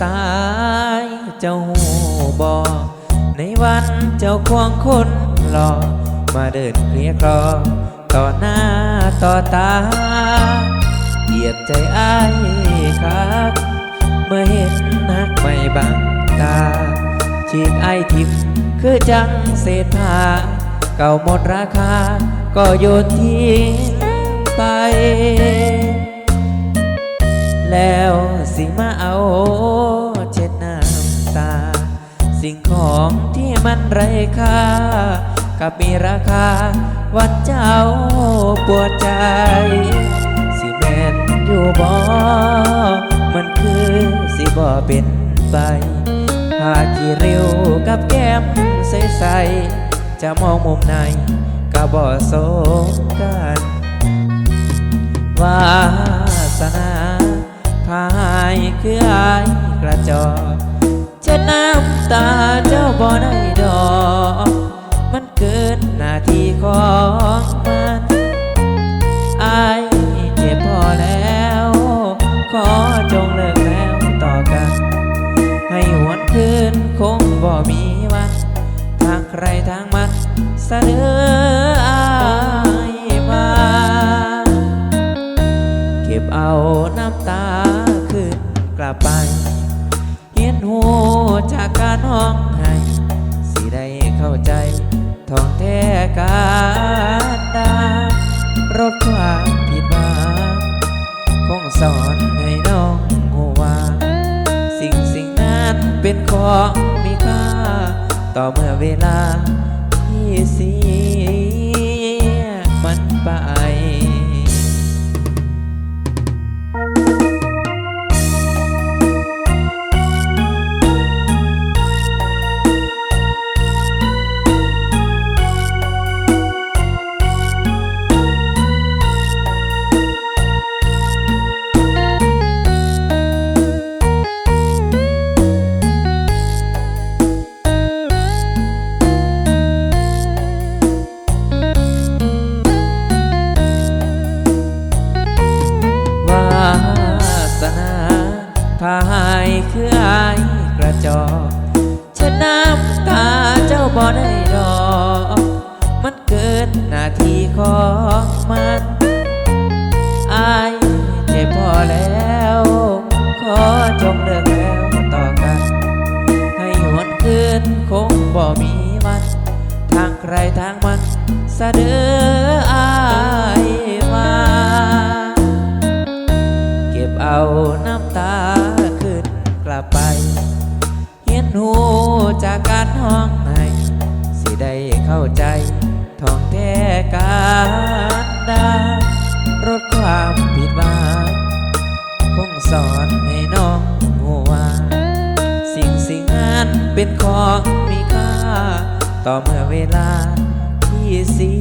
เจ็บแปรตายเจ้าหูบอในวันเจ้าควงคนหล่อมาเดินเคลียร์คลอต่อหน้าต่อตา เหยียบใจอ้ายครับ เมื่อเห็นนักไม่บังตาฉีกไอายทิมคือจังเศษผ้าเก่าหมดราคา ก็โยนทิ้ง สิ่งของที่มันไร้ค่ากับมีราคาวันเจ้าปวดใจ สิแมนอยู่บ่มันคือสิบ่เป็นไปหากี่ริ้วกับแก้มใสๆจะมองมุมไหนก็บ่สมกันวาสนาพายคืออายกระจอก เช็ดน้ำตาเจ้าบ่ได้ดอก มันเกินหน้าที่ของมันอายเจ็บพอแล้ว ขอจงเลิกแล้วต่อกัน ให้หวนคืนคงบ่มีวันทางใครทางมันเสนออายมาเก็บเอาน้ำตาขึ้นกลับไป สอนให้น้องหัวาสิ่งสิ่งนั้นเป็นของมีค่า ต่อเมื่อเวลาที่เสีย บ่มีวัน ทางใครทางมันเสดออายมา เก็บเอาน้ำตาขึ้นกลับไปเฮียนหูจากการห้องให้สิได้เข้าใจท่องแท้การดารถความผิดหวังคงสอนให้น้องหูว่าสิ่งสิ่งนั้นเป็นของ ต่อเมื่อเวลาที่เสี